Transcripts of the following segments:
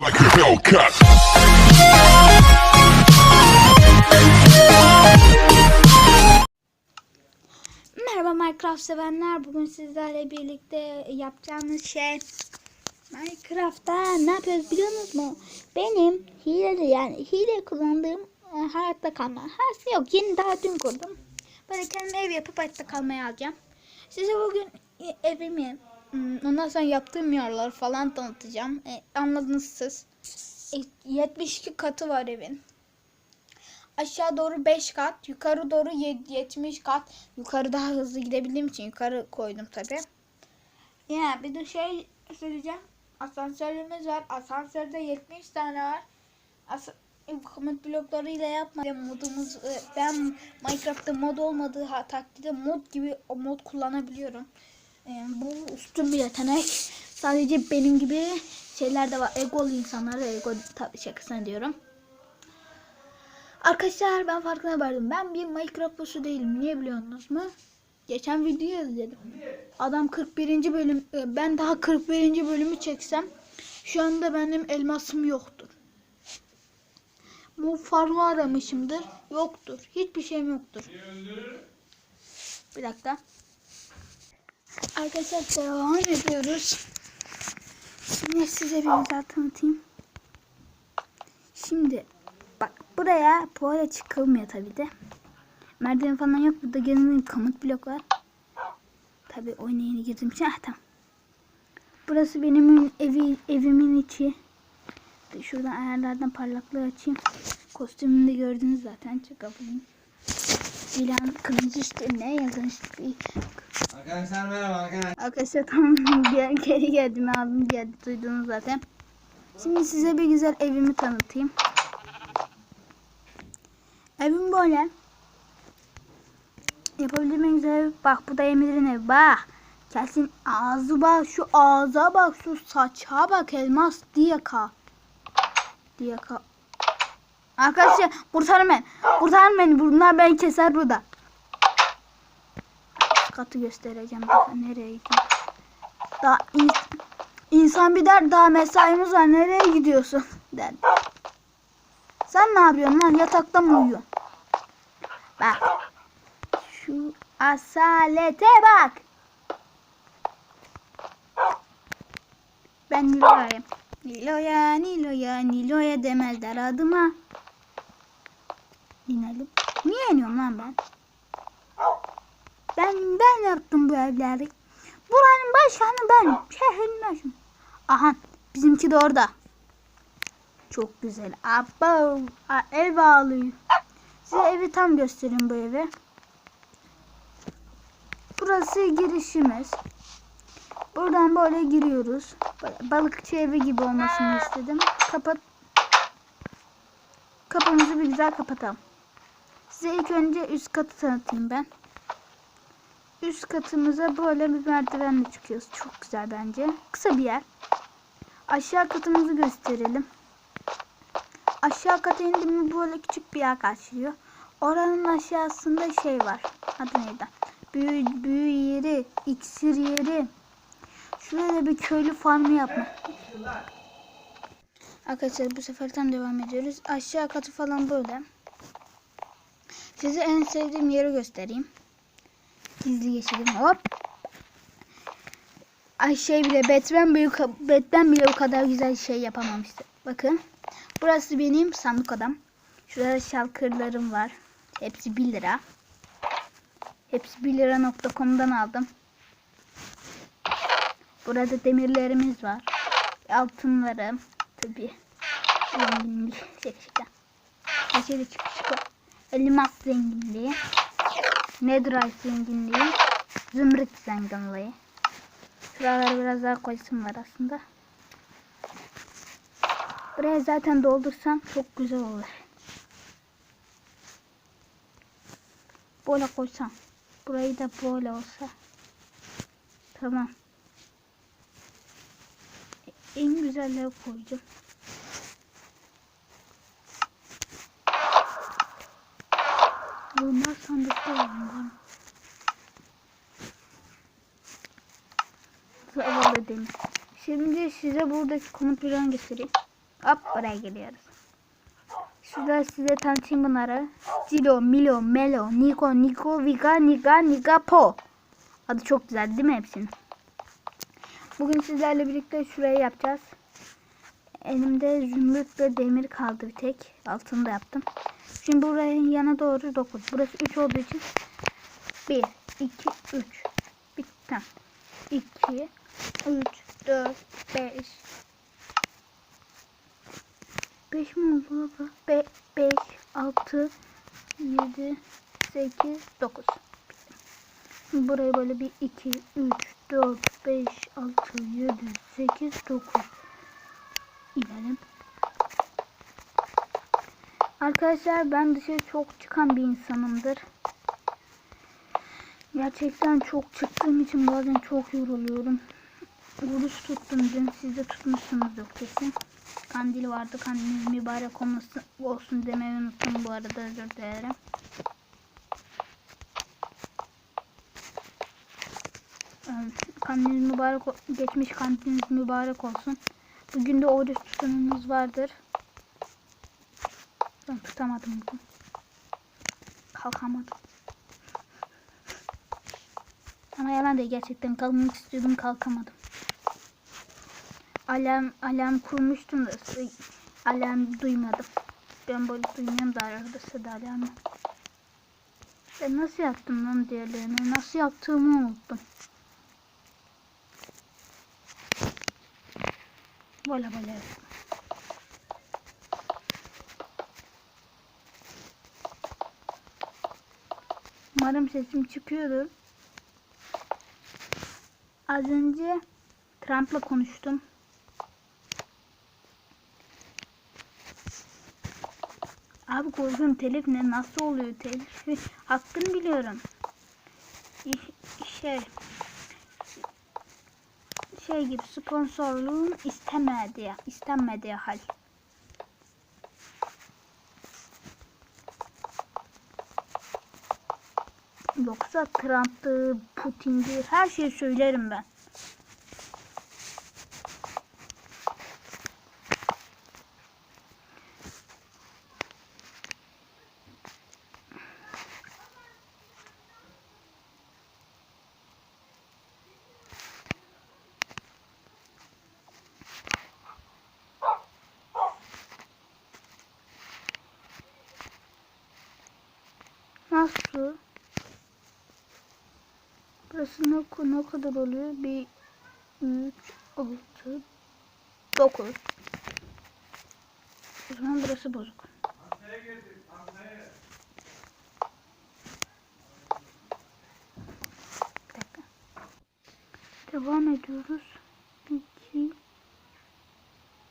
like a Hellcat. Merhaba Minecraft sevenler. Bugün sizlerle birlikte yapacağımız şey Minecraft'ta ne yapıyoruz biliyor musunuz? Benim hile yani hile kullandığım e, hayatta kalma. Ha yok yeni daha dün kurdum. Böyle kendime ev yapıp hayatta kalmaya alacağım. Size bugün e, evimi ondan sonra yaptığım yerler falan tanıtacağım. E, anladınız siz. E, 72 katı var evin. Aşağı doğru 5 kat, yukarı doğru yed- 70 kat. Yukarı daha hızlı gidebildiğim için yukarı koydum tabi. Ya bir de şey söyleyeceğim. Asansörümüz var. Asansörde 70 tane var. As komut bloklarıyla yapmadım modumuz. e, Ben Minecraft'ta mod olmadığı takdirde mod gibi mod kullanabiliyorum. E, bu üstün bir yetenek. Sadece benim gibi şeyler de var. Egolu insanlara ego tabii şakasına diyorum. Arkadaşlar ben farkına vardım. Ben bir Minecraft boss'u değilim. Niye biliyorsunuz mu? Geçen videoyu izledim. Adam 41. bölüm e, ben daha 41. bölümü çeksem şu anda benim elmasım yoktur. Bu farmı aramışımdır. Yoktur. Hiçbir şeyim yoktur. Bir dakika. Arkadaşlar devam ediyoruz. Şimdi size bir güzel tanıtayım. Şimdi bak buraya tuvalet çıkılmıyor tabi de. Merdiven falan yok. Burada gene komut blok var. Tabi oyuna yeni için. Ah tamam. Burası benim evi, evimin içi. Şuradan ayarlardan parlaklığı açayım. Kostümünü de gördünüz zaten. Çıkabileyim. İlan kılıcı üstüne yazın Arkadaşlar merhaba arkadaşlar. Arkadaşlar tamam geri geldim abim geldi duydunuz zaten. Şimdi size bir güzel evimi tanıtayım. Evim böyle. Yapabildiğim en güzel ev. Bak bu da Emir'in evi. Bak. Kesin ağzı bak. Şu ağza bak. Şu saça bak. Elmas diyaka. Diyaka. Arkadaşlar kurtarın beni. Kurtarın beni. Bunlar beni keser burada. Katı göstereceğim. Daha nereye gidiyor? Daha ins- insan bir der daha mesaimiz var. Nereye gidiyorsun? Der. Sen ne yapıyorsun lan? Yatakta mı uyuyorsun? Bak. Şu asalete bak. Ben Nilo'yayım. Nilo'ya, Nilo'ya, Nilo'ya demezler adıma. İnelim. Niye iniyorum lan ben? Ben ben yaptım bu evleri. Buranın başkanı ben. Şehrin başkanı. Aha bizimki de orada. Çok güzel. Abba ev ağlıyor. Size evi tam göstereyim bu evi. Burası girişimiz. Buradan böyle giriyoruz. Balıkçı evi gibi olmasını istedim. Kapat. Kapımızı bir güzel kapatalım. Size ilk önce üst katı tanıtayım ben. Üst katımıza böyle bir merdivenle çıkıyoruz. Çok güzel bence. Kısa bir yer. Aşağı katımızı gösterelim. Aşağı kata indiğimde böyle küçük bir yer karşılıyor. Oranın aşağısında şey var. Adı neydi? Büyü, büyü yeri, iksir yeri. Şuraya bir köylü farmı yapma. Arkadaşlar bu seferden devam ediyoruz. Aşağı katı falan böyle. Size en sevdiğim yeri göstereyim. Gizli geçelim. Hop. Ay şey bile Batman bile, Batman bile o kadar güzel şey yapamamıştı. Bakın. Burası benim sandık odam. Şurada şalkırlarım var. Hepsi 1 lira. Hepsi 1 lira.com'dan aldım. Burada demirlerimiz var. Altınlarım. Tabi. Zenginlik. Şaka Her şeyde çıkış çıkıyor. Elmas zenginliği. Netherite zenginliği. Zümrüt zenginliği. Şuralara biraz daha koysun var aslında. Buraya zaten doldursam çok güzel olur. Böyle koysam. Burayı da böyle olsa. Tamam. En güzelleri koyacağım. Bunlar sandıkta var. Zavallı demir. Şimdi size buradaki komut planı göstereyim. Hop buraya geliyoruz. Şurada size tanıtayım bunları. Zilo, Milo, Melo, Niko, Niko, Vika, Nika, Nika, Po. Adı çok güzel değil mi hepsinin? Bugün sizlerle birlikte şurayı yapacağız. Elimde zümrüt ve demir kaldı bir tek. Altını da yaptım. Şimdi buraya yana doğru 9. Burası 3 olduğu için 1, 2, 3. Bitti. 2, 3, 4, 5. 5 mi oldu baba? 5, 5, 6, 7, 8, 9. Şimdi buraya böyle bir 2, 3, 4, 5, 6, 7, 8, 9. İnelim. Arkadaşlar ben dışarı çok çıkan bir insanımdır. Gerçekten çok çıktığım için bazen çok yoruluyorum. Oruç tuttum dün. Siz de tutmuşsunuzdur kesin. Kandil vardı. Kandiliniz mübarek olmasın, olsun demeyi unuttum bu arada özür dilerim. Ee, Kandiliniz mübarek geçmiş kandiliniz mübarek olsun. Bugün de oruç tutumunuz vardır. Ben tutamadım bugün. Kalkamadım. Ama yalan değil gerçekten kalkmak istiyordum kalkamadım. Alarm alarm kurmuştum da alarm duymadım. Ben böyle duymuyorum da arada sırada alarmı. Ben nasıl yaptım lan diğerlerini? Nasıl yaptığımı unuttum. Böyle böyle. Umarım sesim çıkıyordur. Az önce Trump'la konuştum. Abi korkunç telif ne? Nasıl oluyor telif? Hakkını biliyorum. Şey şey gibi sponsorluğun istemediği, istenmediği hal. Yoksa Trump'tı, Putin'di, her şeyi söylerim ben. Nasıl? Burası ne, ne kadar oluyor? Bir, üç, altı, dokuz. O zaman burası bozuk. Devam ediyoruz. İki,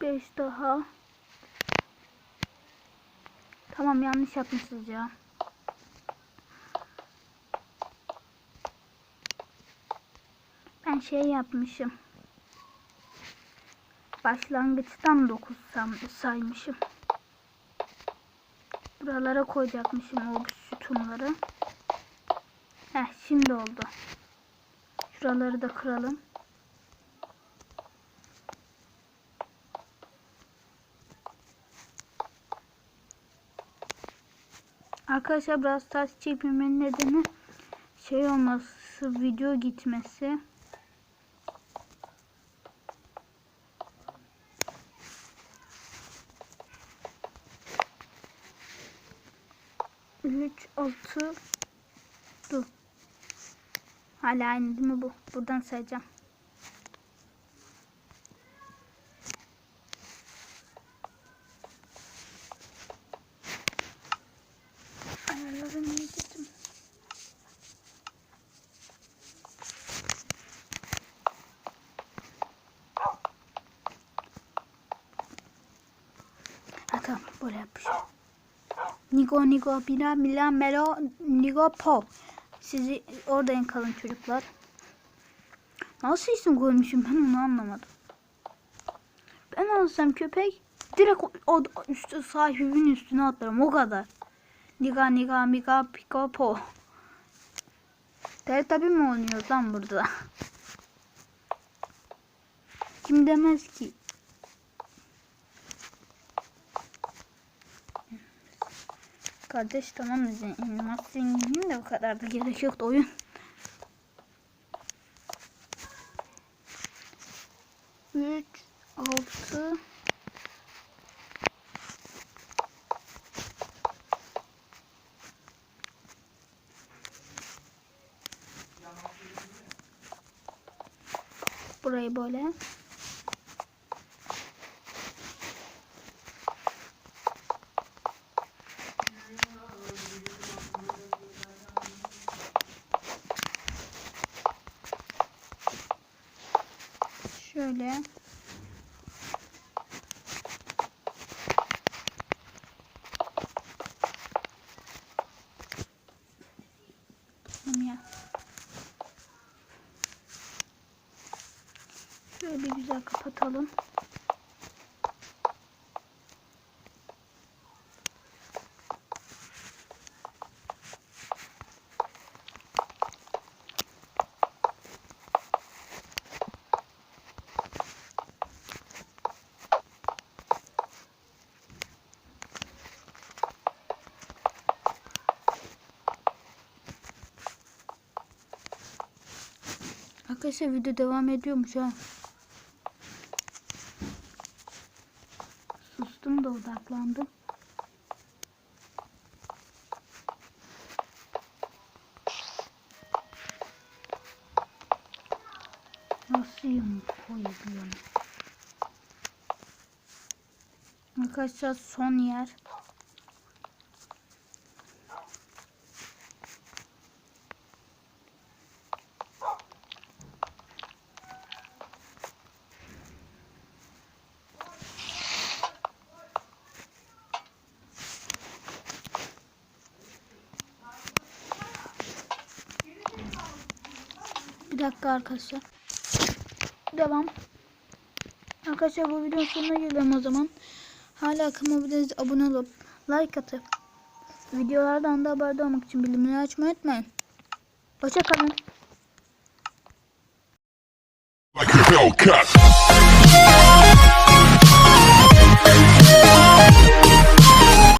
beş daha. Tamam yanlış yapmışız ya. Şey yapmışım. Başlangıçtan 9 saymışım. Buralara koyacakmışım o sütunları. Heh şimdi oldu. Şuraları da kıralım. Arkadaşlar biraz ters çekmemin nedeni şey olması, video gitmesi. Üç, altı, dur. Hala aynı değil mi bu? Buradan sayacağım. Ayarları niye gittim? Ha tamam böyle yapmışım. Nigo Nigo Bila Mila Melo Nigo Po. Sizi oradayım kalın çocuklar. Nasıl isim koymuşum ben onu anlamadım. Ben olsam köpek direkt o, o üstü sahibinin üstüne atlarım o kadar. Niga niga miga piko po. tabi mi oynuyoruz lan burada? Kim demez ki? Kardeş tamam mı? Elmas zenginin de o kadar da gerek yoktu oyun. Üç, altı, Burayı böyle. Şöyle. Şöyle bir güzel kapatalım. Arkadaşlar video devam ediyormuş ha. Sustum da odaklandım. Nasıl yumruk koyabiliyorum? Arkadaşlar son yer. Dakika arkadaşlar. Devam. Arkadaşlar bu videonun sonuna gelelim o zaman. Hala kanalıma abone olup like atıp videolardan da haberdar olmak için bildirimleri açmayı unutmayın. Hoşçakalın. Like.